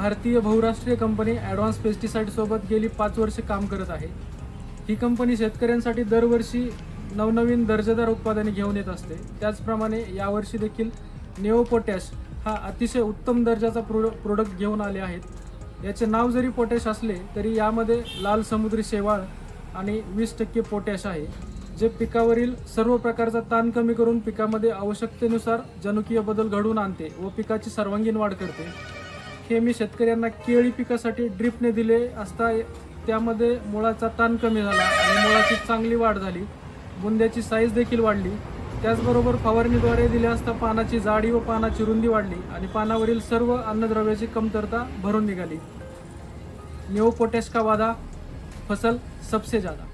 भारतीय बहुराष्ट्रीय company advance पेस्टिसाईडसोबत गेली पाच वर्षे काम करत आहे. ही कंपनी शेतकऱ्यांसाठी दरवर्षी नवनवीन दर्जेदार उत्पादने घेऊन येत असते. त्याचप्रमाणे यावर्षी देखील नेओ पोटॅश हा अतिशय उत्तम दर्जाचा प्रो प्रोडक्ट घेऊन आले आहेत. याचे नाव जरी पोटॅश असले तरी यामध्ये लाल समुद्री शेवाळ आणि वीस टक्के पोटॅश आहे जे पिकावरील सर्व प्रकारचा ताण कमी करून पिकामध्ये आवश्यकतेनुसार जनुकीय बदल घडवून आणते व पिकाची सर्वांगीण वाढ करते. हे मी शेतकऱ्यांना केळी पिकासाठी ड्रिपने दिले. असता त्यामध्ये मुळाचा ताण कमी झाला आणि मुळाची चांगली वाढ झाली. बुंद्याची साईज देखील वाढली. त्याचबरोबर फवारणीद्वारे दिले असता पानाची जाडी व पानाची रुंदी वाढली आणि पानावरील सर्व अन्नद्रव्याची कमतरता भरून निघाली. न्यू पोटॅश का वादा? फसल सबसे ज़्यादा.